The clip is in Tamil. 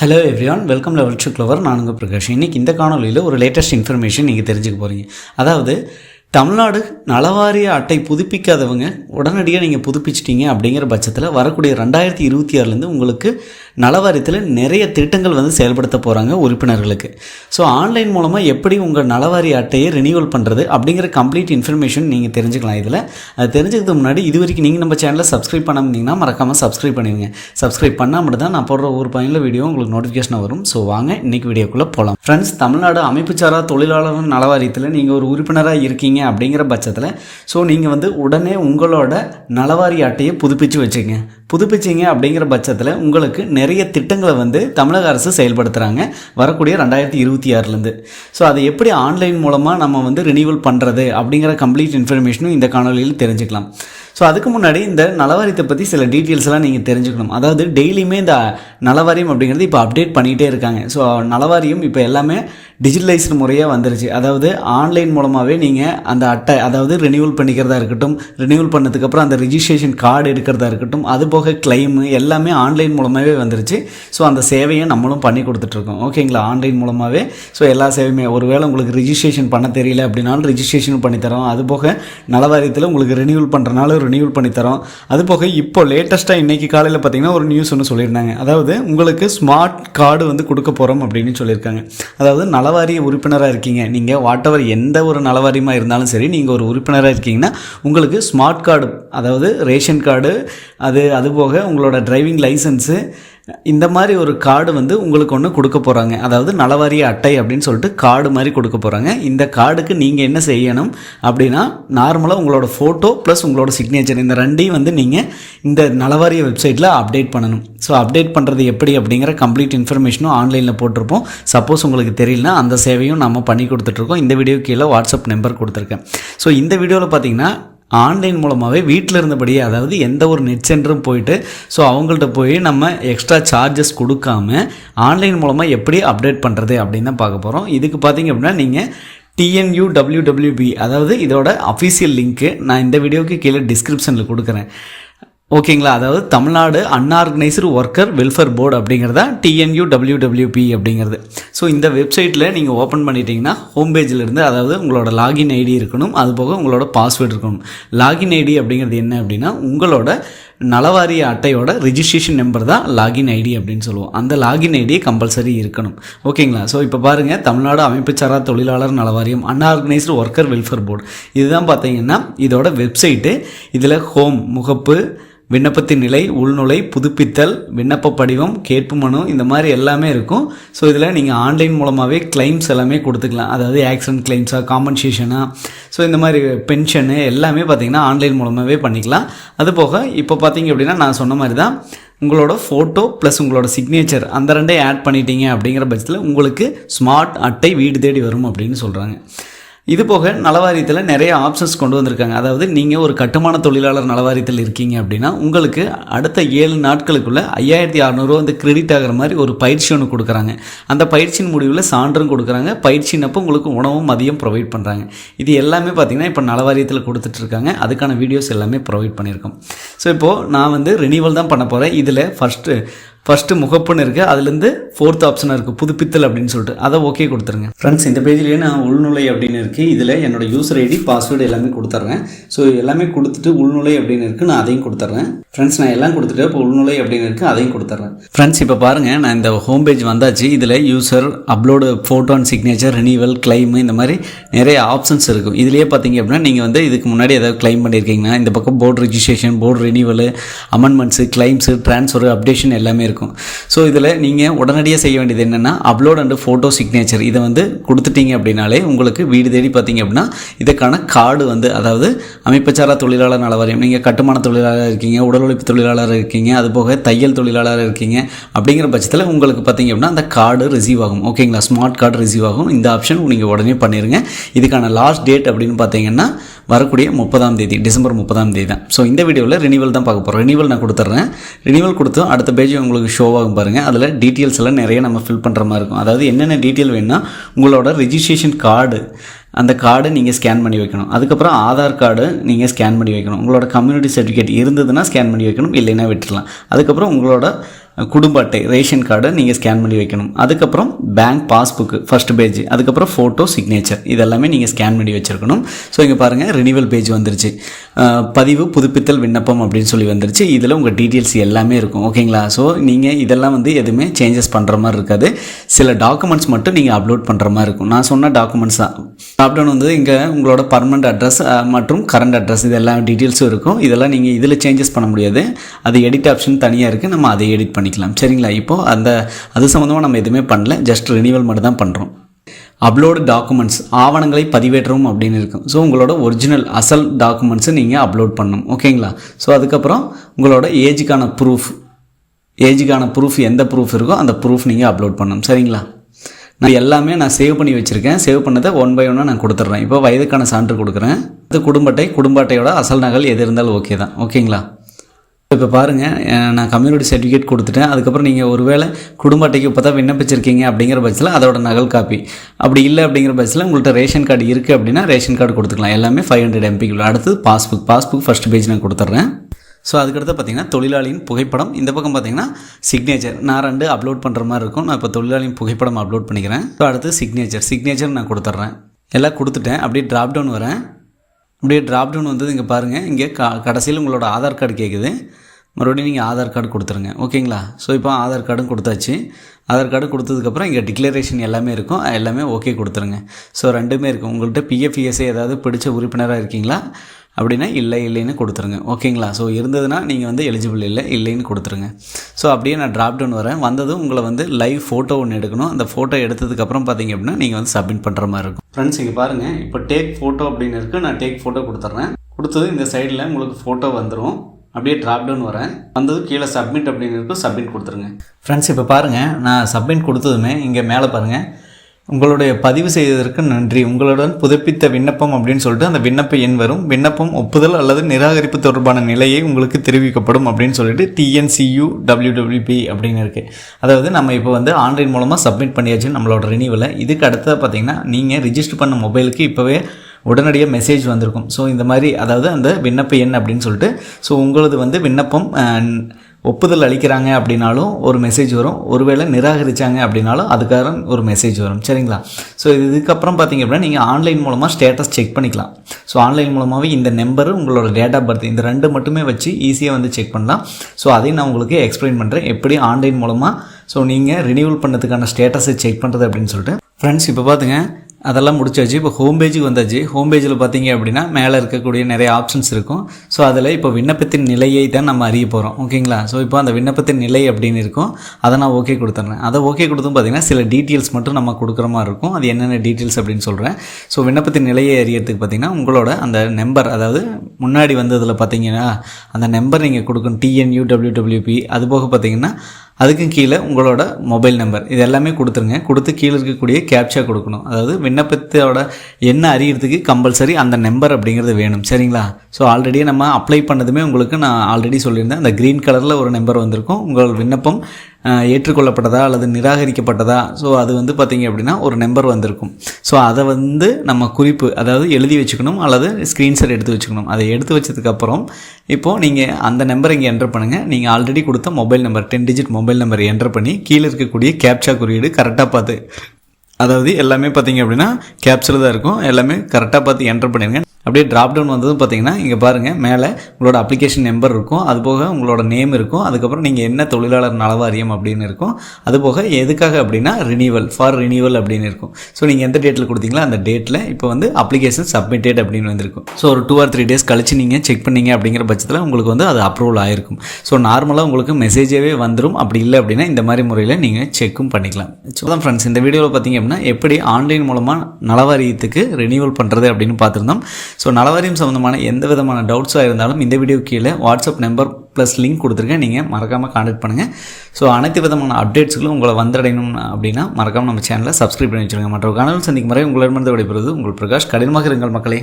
Hello everyone welcome level to clever நான் உங்கள் பிரகாஷ். இன்னைக்கு இந்த காணொலியில் ஒரு லேட்டஸ்ட் இன்ஃபர்மேஷன் நீங்கள் தெரிஞ்சுக்க போகிறீங்க அதாவது தமிழ்நாடு நலவாரிய அட்டை புதுப்பிக்காதவங்க உடனடியாக நீங்கள் புதுப்பிச்சிட்டிங்க அப்படிங்கிற பட்சத்தில் வரக்கூடிய ரெண்டாயிரத்தி இருபத்தி ஆறுலேருந்து உங்களுக்கு நலவாரியத்தில் நிறைய திட்டங்கள் வந்து செயல்படுத்த போகிறாங்க உறுப்பினர்களுக்கு. ஸோ ஆன்லைன் மூலமாக எப்படி உங்கள் நலவாரி அட்டையை ரினியூவல் பண்ணுறது அப்படிங்கிற கம்ப்ளீட் இன்ஃபர்மேஷன் நீங்கள் தெரிஞ்சுக்கலாம் இதில். அது தெரிஞ்சுக்கிறதுக்கு முன்னாடி இது வரைக்கும் நீங்கள் நம்ம சேனலை சப்ஸ்கிரைப் பண்ணாமீங்கன்னா மறக்காமல் சப்ஸ்கிரைப் பண்ணிடுங்க. சப்ஸ்கிரைப் பண்ணால் மட்டும் தான் நான் போடுற ஒரு பயனில் வீடியோ உங்களுக்கு நோட்டிஃபிகேஷன் வரும். ஸோ வாங்க இன்னைக்கு வீடியோக்குள்ளே போகலாம் ஃப்ரெண்ட்ஸ் தமிழ்நாடு அமைப்புச்சாரா தொழிலாளர் நலவாரியத்தில் நீங்கள் ஒரு உறுப்பினராக இருக்கீங்க அப்படிங்கிற பட்சத்தில் ஸோ நீங்கள் வந்து உடனே உங்களோட நலவாரி அட்டையை புதுப்பிச்சு வச்சுங்க புதுப்பிச்சிங்க அப்படிங்கிற பட்சத்தில் உங்களுக்கு நிறைய திட்டங்களை வந்து தமிழக அரசு செயல்படுத்துகிறாங்க வரக்கூடிய ரெண்டாயிரத்தி இருபத்தி ஆறுலேருந்து. ஸோ அதை எப்படி ஆன்லைன் மூலமாக நம்ம வந்து ரினியூவல் பண்ணுறது அப்படிங்கிற கம்ப்ளீட் இன்ஃபர்மேஷனும் இந்த காணொலியில் தெரிஞ்சுக்கலாம். ஸோ அதுக்கு முன்னாடி இந்த நலவாரியத்தை பற்றி சில டீட்டெயில்ஸ் எல்லாம் நீங்கள் தெரிஞ்சுக்கணும். அதாவது டெய்லியுமே இந்த நலவாரியம் அப்படிங்கிறது இப்போ அப்டேட் பண்ணிகிட்டே இருக்காங்க. ஸோ நலவாரியம் இப்போ எல்லாமே டிஜிட்டலைஸ்டு முறையாக வந்துருச்சு. அதாவது ஆன்லைன் மூலமாகவே நீங்கள் அந்த அட்டை அதாவது ரினியூவல் பண்ணிக்கிறதா இருக்கட்டும் ரினியூவல் பண்ணதுக்கப்புறம் அந்த ரிஜிஸ்ட்ரேஷன் கார்டு எடுக்கிறதா இருக்கட்டும் அது போக கிளைமு எல்லாமே ஆன்லைன் மூலமாகவே வந்துருச்சு. ஸோ அந்த சேவையை நம்மளும் பண்ணி கொடுத்துட்ருக்கோம். ஓகேங்களா ஆன்லைன் மூலமாகவே ஸோ எல்லா சேவையுமே ஒருவேளை உங்களுக்கு ரிஜிஸ்ட்ரேஷன் பண்ண தெரியல அப்படின்னாலும் ரிஜிஸ்ட்ரேஷன் பண்ணித்தரோம் அது போக நலவாரியத்தில் உங்களுக்கு ரினியூவல் பண்ணுறனால ரினியூவல் பண்ணித்தரோம் அது போக இப்போ லேட்டஸ்ட்டாக இன்றைக்கி காலையில் பார்த்தீங்கன்னா ஒரு நியூஸ் ஒன்று சொல்லியிருந்தாங்க. அதாவது உங்களுக்கு ஸ்மார்ட் கார்டு வந்து கொடுக்க போகிறோம் அப்படின்னு சொல்லியிருக்காங்க. அதாவது நலவாரிய உறுப்பினராக இருக்கீங்க. நீங்கள் வாட் எவர் எந்த ஒரு நலவாரியமாக இருந்தாலும் சரி நீங்கள் ஒரு உறுப்பினராக இருக்கீங்கன்னா உங்களுக்கு ஸ்மார்ட் கார்டு அதாவது ரேஷன் கார்டு அது அது போக உங்களோட டிரைவிங் லைசன்ஸு இந்த மாதிரி ஒரு கார்டு வந்து உங்களுக்கு ஒன்று கொடுக்க போகிறாங்க அதாவது நலவாரிய அட்டை அப்படின்னு சொல்லிட்டு கார்டு மாதிரி கொடுக்க போகிறாங்க இந்த கார்டுக்கு நீங்கள் என்ன செய்யணும் அப்படின்னா நார்மலாக உங்களோட ஃபோட்டோ ப்ளஸ் உங்களோட சிக்னேச்சர் இந்த ரெண்டையும் வந்து நீங்கள் இந்த நலவாரிய வெப்சைட்டில் அப்டேட் பண்ணணும். ஸோ அப்டேட் பண்ணுறது எப்படி அப்படிங்கிற கம்ப்ளீட் இன்ஃபர்மேஷனும் ஆன்லைனில் போட்டிருப்போம். சப்போஸ் உங்களுக்கு தெரியலனா அந்த சேவையும் நம்ம பண்ணி கொடுத்துட்ருக்கோம் இந்த வீடியோ கீழே வாட்ஸ்அப் நம்பர் கொடுத்துருக்கேன். ஸோ இந்த வீடியோவில் பார்த்தீங்கன்னா ஆன்லைன் மூலமாகவே வீட்டில் இருந்தபடியே அதாவது எந்த ஒரு நெட் சென்டரும் போயிட்டு ஸோ அவங்கள்ட்ட போய் நம்ம எக்ஸ்ட்ரா சார்ஜஸ் கொடுக்காம ஆன்லைன் மூலமாக எப்படி அப்டேட் பண்ணுறது அப்படின்னு தான் பார்க்க போகிறோம் இதுக்கு பார்த்தீங்க அப்படின்னா நீங்கள் டிஎன்யூ டபிள்யூடபிள்யூபி அதாவது இதோட அஃபீஷியல் லிங்க்கு நான் இந்த வீடியோவுக்கு கீழே டிஸ்கிரிப்ஷனில் கொடுக்குறேன். ஓகேங்களா? அதாவது Tamil Nadu unorganised worker welfare board அப்படிங்கிறதா டிஎன்யூ டபிள்யூடபிள்யூபி அப்படிங்கிறது. ஸோ இந்த வெப்சைட்டில் நீங்கள் ஓப்பன் பண்ணிட்டீங்கன்னா ஹோம் பேஜிலிருந்து அதாவது உங்களோட லாகின் ஐடி இருக்கணும் அது போக உங்களோட பாஸ்வேர்டு இருக்கணும். லாகின் ஐடி அப்படிங்கிறது என்ன அப்படின்னா உங்களோட நலவாரிய அட்டையோட ரிஜிஸ்ட்ரேஷன் நம்பர் தான் லாகின் ஐடி அப்படின்னு சொல்லுவோம். அந்த லாகின் ஐடி கம்பல்சரி இருக்கணும். ஓகேங்களா? ஸோ இப்போ பாருங்கள் தமிழ்நாடு அமைப்புச்சாரா தொழிலாளர் நலவாரியம் அன்ஆர்கனைஸ்டு ஒர்க்கர் வெல்ஃபேர் போர்டு இதுதான் பார்த்தீங்கன்னா இதோட வெப்சைட்டு இதில் ஹோம் முகப்பு விண்ணப்பத்தின் நிலை உள்நுழை புதுப்பித்தல் விண்ணப்ப படிவம் கேட்பு மனு இந்த மாதிரி எல்லாமே இருக்கும். ஸோ இதில் நீங்கள் ஆன்லைன் மூலமாகவே கிளைம்ஸ் எல்லாமே கொடுத்துக்கலாம். அதாவது ஆக்சிடென்ட் கிளைம்ஸாக காம்பன்சேஷனாக ஸோ இந்த மாதிரி பென்ஷனு எல்லாமே பார்த்தீங்கன்னா ஆன்லைன் மூலமாகவே பண்ணிக்கலாம். அது போக இப்போ பார்த்தீங்க அப்படின்னா நான் சொன்ன மாதிரி தான் உங்களோட ஃபோட்டோ ப்ளஸ் உங்களோட சிக்னேச்சர் அந்த ரெண்டே ஆட் பண்ணிட்டீங்க அப்படிங்கிற பட்சத்தில் உங்களுக்கு ஸ்மார்ட் அட்டை வீடு தேடி வரும் அப்படின்னு சொல்கிறாங்க இது போக நலவாரியத்தில் நிறைய ஆப்ஷன்ஸ் கொண்டு வந்திருக்காங்க. அதாவது நீங்கள் ஒரு கட்டுமான தொழிலாளர் நலவாரியத்தில் இருக்கீங்க அப்படின்னா உங்களுக்கு அடுத்த ஏழு நாட்களுக்குள்ள ஐயாயிரத்தி அறநூறுவா வந்து கிரெடிட் ஆகிற மாதிரி ஒரு பயிற்சி ஒன்று கொடுக்குறாங்க. அந்த பயிற்சியின் முடிவில் சான்றும் கொடுக்குறாங்க. பயிற்சினப்போ உங்களுக்கு உணவும் மதியம் ப்ரொவைட் பண்ணுறாங்க இது எல்லாமே பார்த்திங்கன்னா இப்போ நலவாரியத்தில் கொடுத்துட்ருக்காங்க. அதுக்கான வீடியோஸ் எல்லாமே ப்ரொவைட் பண்ணியிருக்கோம். ஸோ இப்போது நான் வந்து ரினியூவல் தான் பண்ண போகிறேன் இதில் ஃபஸ்ட்டு ஃபஸ்ட்டு முகப்புன்னு இருக்குது அதுலேருந்து ஃபோர்த் ஆப்ஷனாக இருக்குது புதுப்பித்தல் அப்படின்னு சொல்லிட்டு. அதை ஓகே கொடுத்துருங்க. ஃப்ரெண்ட்ஸ் இந்த பேஜ்லேயே நான் உள்நுழை அப்படின்னு இருக்குது இதில் என்னோட யூசர் ஐடி பாஸ்வேர்டு எல்லாமே கொடுத்துட்றேன் ஸோ எல்லாமே கொடுத்துட்டு உள்நுழை அப்படின்னு இருக்குது நான் அதையும் கொடுத்துட்றேன் ஃப்ரெண்ட்ஸ் நான் எல்லாம் கொடுத்துட்டு இப்போ உள்நுழை அப்படின்னு இருக்குது அதையும் கொடுத்துட்றேன் ஃப்ரெண்ட்ஸ் இப்போ பாருங்கள் நான் இந்த ஹோம் பேஜ் வந்தாச்சு. இதில் user upload photo and signature renewal claim இந்த மாதிரி நிறைய ஆப்ஷன்ஸ் இருக்கும். இதுலேயே பார்த்தீங்க அப்படின்னா நீங்கள் வந்து இதுக்கு முன்னாடி ஏதாவது கிளைம் பண்ணியிருக்கீங்கன்னா இந்த பக்கம் board registration board renewal amendments claims transfer updation எல்லாமே இருக்கும். ஸோ இதில் நீங்கள் உடனடியாக செய்ய வேண்டியது என்னென்னா அப்லோட் அண்டு ஃபோட்டோ சிக்னேச்சர் இதை வந்து கொடுத்துட்டீங்க அப்படின்னாலே உங்களுக்கு வீடு தேடி பார்த்தீங்க அப்படின்னா இதுக்கான கார்டு வந்து அதாவது அமைப்புச்சாரா தொழிலாளர் நலவாரியம் நீங்கள் கட்டுமான தொழிலாளர் இருக்கீங்க உடல் உழைப்பு தொழிலாளர் இருக்கீங்க அது போக தையல் தொழிலாளர் இருக்கீங்க அப்படிங்கிற பட்சத்தில் உங்களுக்கு பார்த்தீங்க அப்படின்னா அந்த கார்டு ரிசீவ் ஆகும். ஓகேங்களா ஸ்மார்ட் கார்டு ரிசீவ் ஆகும். இந்த ஆப்ஷன் நீங்கள் உடனே பண்ணிடுங்க இதுக்கான லாஸ்ட் டேட் அப்படின்னு பார்த்தீங்கன்னா வரக்கூடிய முப்பதாம் தேதி டிசம்பர் முப்பதாம் தேதி தான். ஸோ இந்த வீடியோவில் ரினிவல் தான் பார்க்க போகிறோம் ரினிவல் நான் கொடுத்துட்றேன் ரினிவல் கொடுத்தும் அடுத்த பேஜ் உங்களுக்கு ஷோவாகும் பாருங்கள் அதில் டீட்டெயில்ஸ் எல்லாம் நிறைய நம்ம ஃபில் பண்ணுற மாதிரி இருக்கும். அதாவது என்னென்ன டீட்டெயில் வேணும்னா உங்களோட ரிஜிஸ்ட்ரேஷன் கார்டு அந்த கார்டை நீங்கள் ஸ்கேன் பண்ணி வைக்கணும். அதுக்கப்புறம் ஆதார் கார்டு நீங்கள் ஸ்கேன் பண்ணி வைக்கணும். உங்களோட கம்யூனிட்டி சர்டிஃபிகேட் இருந்ததுன்னா ஸ்கேன் பண்ணி வைக்கணும். இல்லைன்னா விட்டுடலாம் அதுக்கப்புறம் உங்களோட குடும்ப அட்டை ரேஷன் கார்டை நீங்கள் ஸ்கேன் பண்ணி வைக்கணும். அதுக்கப்புறம் பேங்க் பாஸ்புக்கு ஃபர்ஸ்ட் பேஜ் அதுக்கப்புறம் ஃபோட்டோ சிக்னேச்சர் இதெல்லாமே நீங்கள் ஸ்கேன் பண்ணி வச்சுருக்கணும். ஸோ இங்கே பாருங்கள் ரினிவல் பேஜ் வந்துருச்சு. பதிவு புதுப்பித்தல் விண்ணப்பம் அப்படின்னு சொல்லி வந்துருச்சு. இதில் உங்கள் டீட்டெயில்ஸ் எல்லாமே இருக்கும். ஓகேங்களா ஸோ நீங்கள் இதெல்லாம் வந்து எதுவுமே சேஞ்சஸ் பண்ணுற மாதிரி இருக்காது. சில டாக்குமெண்ட்ஸ் மட்டும் நீங்கள் அப்லோட் பண்ணுற மாதிரி இருக்கும். நான் சொன்ன டாக்குமெண்ட்ஸ் தான். லாக்டவுன் வந்து இங்கே உங்களோட பர்மனண்ட் அட்ரஸ் மற்றும் கரண்ட் அட்ரஸ் இது எல்லா டீட்டெயில்ஸும் இருக்கும். இதெல்லாம் நீங்கள் இதில் சேஞ்சஸ் பண்ண முடியாது. அது எடிட் ஆப்ஷன் தனியாக இருக்குது நம்ம அதை எடிட் பண்ணிக்கலாம் சரிங்களா? இப்போது அந்த அது சம்மந்தமாக நம்ம எதுவுமே பண்ணல. ஜஸ்ட் ரினியூவல் மட்டும் தான் பண்ணுறோம் அப்லோடு டாக்குமெண்ட்ஸ் ஆவணங்களை பதிவேற்றவும் அப்படின்னு இருக்கும் ஸோ உங்களோட ஒரிஜினல் அசல் டாக்குமெண்ட்ஸை நீங்கள் அப்லோட் பண்ணணும். ஓகேங்களா ஸோ அதுக்கப்புறம் உங்களோட ஏஜுக்கான ப்ரூஃப் ஏஜுக்கான ப்ரூஃப் எந்த ப்ரூஃப் இருக்கோ அந்த ப்ரூஃப் நீங்கள் அப்லோட் பண்ணணும். சரிங்களா? நான் எல்லாமே நான் சேவ் பண்ணி வச்சுருக்கேன். சேவ் பண்ணதை ஒன் பை ஒன்னாக நான் கொடுத்துட்றேன். இப்போ வயதுக்கான சான்று கொடுக்குறேன். அது குடும்ப அட்டை குடும்ப அட்டையோட அசல் நகல் எது இருந்தாலும் ஓகே தான். ஓகேங்களா இப்போ பாருங்கள் நான் கம்யூனிட்டி சர்டிஃபிகேட் கொடுத்துட்டேன். அதுக்கப்புறம் நீங்கள் ஒருவேளை குடும்ப அட்டைக்கு இப்போ தான் விண்ணப்பிச்சிருக்கீங்க அப்படிங்கிற பட்சத்தில் அதோட நகல் காப்பி அப்படி இல்லை அப்படிங்கிற பட்சத்தில் உங்கள்கிட்ட ரேஷன் கார்டு இருக்குது அப்படின்னா ரேஷன் கார்டு கொடுத்துக்கலாம். எல்லாமே ஃபைவ் ஹண்ட்ரட் எம்பிக்குள்ள அடுத்து பாஸ்புக் பாஸ்புக் ஃபஸ்ட் பேஜ் நான் கொடுத்துட்றேன். ஸோ அதுக்கடுத்து பார்த்திங்கன்னா தொழிலாளியின் புகைப்படம். இந்த பக்கம் பார்த்தீங்கன்னா சிக்னேச்சர் நான் ரெண்டு அப்லோட் பண்ணுற மாதிரி இருக்கும். நான் இப்போ தொழிலாளியின் புகைப்படம் அப்லோட் பண்ணிக்கிறேன். ஸோ அடுத்து சிக்னேச்சர் சிக்னேச்சர் நான் கொடுத்துட்றேன். எல்லாம் கொடுத்துட்டேன். அப்படியே ட்ராப் டவுன் வரேன். அப்படியே ட்ராப் டவுன் வந்தது இங்கே பாருங்கள் இங்கே க கடைசியில் உங்களோட ஆதார் கார்டு கேட்குது மறுபடியும் நீங்கள் ஆதார் கார்டு கொடுத்துருங்க. ஓகேங்களா ஸோ இப்போ ஆதார் கார்டும் கொடுத்தாச்சு. ஆதார் கார்டு கொடுத்ததுக்கப்புறம் இங்கே டிக்ளரேஷன் எல்லாமே இருக்கும். எல்லாமே ஓகே கொடுத்துருங்க. ஸோ ரெண்டுமே இருக்கும் உங்கள்கிட்ட பிஎஃப்இஎஸ்ஐ ஏதாவது பிடிச்ச உறுப்பினராக இருக்கீங்களா? அப்படின்னா இல்லை இல்லைன்னு கொடுத்துருங்க. ஓகேங்களா? ஸோ இருந்ததுன்னா நீங்கள் வந்து எலிஜிபிள் இல்லை இல்லைன்னு கொடுத்துருங்க. ஸோ அப்படியே நான் ட்ராப் டவுன் வரேன். வந்ததும் உங்களை வந்து லைவ் ஃபோட்டோ ஒன்று எடுக்கணும். அந்த ஃபோட்டோ எடுத்ததுக்கப்புறம் பார்த்தீங்க அப்படின்னா நீங்கள் வந்து சப்மிட் பண்ணுற மாதிரி இருக்கும். ஃப்ரெண்ட்ஸ் இங்கே பாருங்கள் இப்போ டேக் ஃபோட்டோ அப்படின்னு இருக்குது நான் டேக் ஃபோட்டோ கொடுத்துட்றேன் கொடுத்தது இந்த சைடில் உங்களுக்கு ஃபோட்டோ வந்துடும் அப்படியே ட்ராப் டவுன் வரேன். வந்தது கீழே சப்மிட் அப்படின்னு இருக்கும் சப்மிட் கொடுத்துருங்க. ஃப்ரெண்ட்ஸ் இப்போ பாருங்கள் நான் சப்மிட் கொடுத்ததுமே இங்கே மேலே பாருங்கள் உங்களுடைய பதிவு செய்ததற்கு நன்றி. உங்களுடன் புதுப்பித்த விண்ணப்பம் அப்படின்னு சொல்லிட்டு அந்த விண்ணப்ப எண் வரும். விண்ணப்பம் ஒப்புதல் அல்லது நிராகரிப்பு தொடர்பான நிலையை உங்களுக்கு தெரிவிக்கப்படும் அப்படின்னு சொல்லிட்டு டிஎன்சியூ டபிள்யூடபிள்யூபி அப்படின்னு இருக்குது அதாவது நம்ம இப்போ வந்து ஆன்லைன் மூலமாக சப்மிட் பண்ணியாச்சு நம்மளோட ரினியூவில் இதுக்கு அடுத்தது பார்த்தீங்கன்னா நீங்கள் ரிஜிஸ்டர் பண்ண மொபைலுக்கு இப்போவே உடனடியாக மெசேஜ் வந்திருக்கும். ஸோ இந்த மாதிரி அதாவது அந்த விண்ணப்ப எண் அப்படின்னு சொல்லிட்டு ஸோ உங்களது வந்து விண்ணப்பம் ஒப்புதல் அளிக்கிறாங்க அப்படின்னாலும் ஒரு மெசேஜ் வரும். ஒருவேளை நிராகரித்தாங்க அப்படின்னாலும் அதுக்காக ஒரு மெசேஜ் வரும். சரிங்களா? ஸோ இதுக்கப்புறம் பார்த்தீங்க அப்படின்னா நீங்கள் ஆன்லைன் மூலமாக ஸ்டேட்டஸ் செக் பண்ணிக்கலாம். ஸோ ஆன்லைன் மூலமாகவே இந்த நம்பர் உங்களோட டேட் ஆஃப் பர்த் இந்த ரெண்டு மட்டுமே வச்சு ஈஸியாக வந்து செக் பண்ணலாம். ஸோ அதையும் நான் உங்களுக்கு எக்ஸ்பிளைன் பண்ணுறேன் எப்படி ஆன்லைன் மூலமாக ஸோ நீங்கள் ரினியூவல் பண்ணதுக்கான ஸ்டேட்டஸை செக் பண்ணுறது அப்படின்னு சொல்லிட்டு. ஃப்ரெண்ட்ஸ் இப்போ பார்த்துங்க அதெல்லாம் முடிச்சாச்சு. இப்போ ஹோம் பேஜுக்கு வந்தாச்சு. ஹோம் பேஜில் பார்த்தீங்க அப்படின்னா மேலே இருக்கக்கூடிய நிறைய ஆப்ஷன்ஸ் இருக்கும். ஸோ அதில் இப்போ விண்ணப்பத்தின் நிலையை தான் நம்ம அறிய போகிறோம் ஓகேங்களா ஸோ இப்போ அந்த விண்ணப்பத்தின் நிலை அப்படின்னு இருக்கும். அதை நான் ஓகே கொடுத்துட்றேன் அதை ஓகே கொடுத்தும் பார்த்தீங்கன்னா சில டீட்டெயில்ஸ் மட்டும் நம்ம கொடுக்குற மாதிரி இருக்கும். அது என்னென்ன டீட்டெயில்ஸ் அப்படின்னு சொல்கிறேன் ஸோ விண்ணப்பத்தின் நிலையை அறியறதுக்கு பார்த்தீங்கன்னா உங்களோட அந்த நம்பர் அதாவது முன்னாடி வந்ததில் பார்த்தீங்கன்னா அந்த நம்பர் நீங்கள் கொடுக்கணும். டிஎன்யூ டபிள்யூடபிள்யூபி அது போக பார்த்தீங்கன்னா அதுக்கும் கீழே உங்களோட மொபைல் நம்பர். இது எல்லாமே கொடுத்துருங்க. கொடுத்து கீழே இருக்கக்கூடிய கேப்சா கொடுக்கணும். அதாவது விண்ணப்பத்தோட என்ன அறியறதுக்கு கம்பல்சரி அந்த நம்பர் அப்படிங்கிறது வேணும். சரிங்களா? ஸோ ஆல்ரெடி நம்ம அப்ளை பண்ணதுமே உங்களுக்கு நான் ஆல்ரெடி சொல்லியிருந்தேன். அந்த க்ரீன் கலரில் ஒரு நம்பர் வந்திருக்கும். உங்கள் விண்ணப்பம் ஏற்றுக்கொள்ளப்பட்டதா அல்லது நிராகரிக்கப்பட்டதா? ஸோ அது வந்து பார்த்தீங்க அப்படின்னா ஒரு நம்பர் வந்திருக்கும். ஸோ அதை வந்து நம்ம குறிப்பு அதாவது எழுதி வச்சுக்கணும் அல்லது ஸ்க்ரீன்ஷாட் எடுத்து வச்சுக்கணும். அதை எடுத்து வச்சதுக்கப்புறம் இப்போது நீங்கள் அந்த நம்பரை இங்கே என்டர் பண்ணுங்கள் நீங்கள் ஆல்ரெடி கொடுத்த mobile number ten digit mobile number enter பண்ணி கீழே இருக்கக்கூடிய கேப்சா குறியீடு கரெக்டாக பார்த்து அதாவது எல்லாமே பார்த்தீங்க அப்படின்னா கேப்சர் தான் இருக்கும். எல்லாமே கரெக்டாக பார்த்து என்டர் பண்ணிடுங்க அப்படியே ட்ராப் டவுன் வந்ததும் பார்த்தீங்கன்னா இங்கே பாருங்கள் மேலே உங்களோட அப்ளிகேஷன் நம்பர் இருக்கும். அது போக உங்களோட நேம் இருக்கும். அதுக்கப்புறம் நீங்கள் என்ன தொழிலாளர் நலவாரியம் அப்படின்னு இருக்கும். அது போக எதுக்காக அப்படின்னா ரினியூவல் ஃபார் ரினியூவல் அப்படின்னு இருக்கும். ஸோ நீங்கள் எந்த டேட்டில் கொடுத்தீங்களோ அந்த டேட்டில் இப்போ வந்து அப்ளிகேஷன் சப்மிட்டட் அப்படின்னு வந்திருக்கும். ஸோ ஒரு டூ ஆர் த்ரீ டேஸ் கழிச்சு நீங்கள் செக் பண்ணீங்க அப்படிங்கிற பட்சத்தில் உங்களுக்கு வந்து அது அப்ரூவல் ஆயிருக்கும். ஸோ நார்மலாக உங்களுக்கு மெசேஜாகவே வந்துடும் அப்படி இல்லை அப்படின்னா இந்த மாதிரி முறையில் நீங்கள் செக்கும் பண்ணிக்கலாம். ஸோ தான் ஃப்ரெண்ட்ஸ் இந்த வீடியோவில் பார்த்தீங்க அப்படின்னா எப்படி ஆன்லைன் மூலமாக நலவாரியத்துக்கு ரினியூவல் பண்ணுறது அப்படின்னு பார்த்துருந்தோம். ஸோ நலவாரியம் சம்மந்தமான எந்த விதமான டவுட்ஸாக இருந்தாலும் இந்த வீடியோ கீழே வாட்ஸ்அப் நம்பர் ப்ளஸ் லிங்க் கொடுத்துருக்கேன். நீங்கள் மறக்காமல் காண்டாக்ட் பண்ணுங்கள் ஸோ அனைத்து விதமான அப்டேட்ஸ்களும் உங்களை வந்தடையணும் அப்படின்னா மறக்காமல் நம்ம சேனலை சப்ஸ்கிரைப் பண்ணி வச்சுருங்க. மற்ற காணொலி சந்திக்கும் முறை உங்களிடமிருந்து விடைபெறுவது உங்கள் பிரகாஷ். கடினமாக இருங்கள் மக்களே.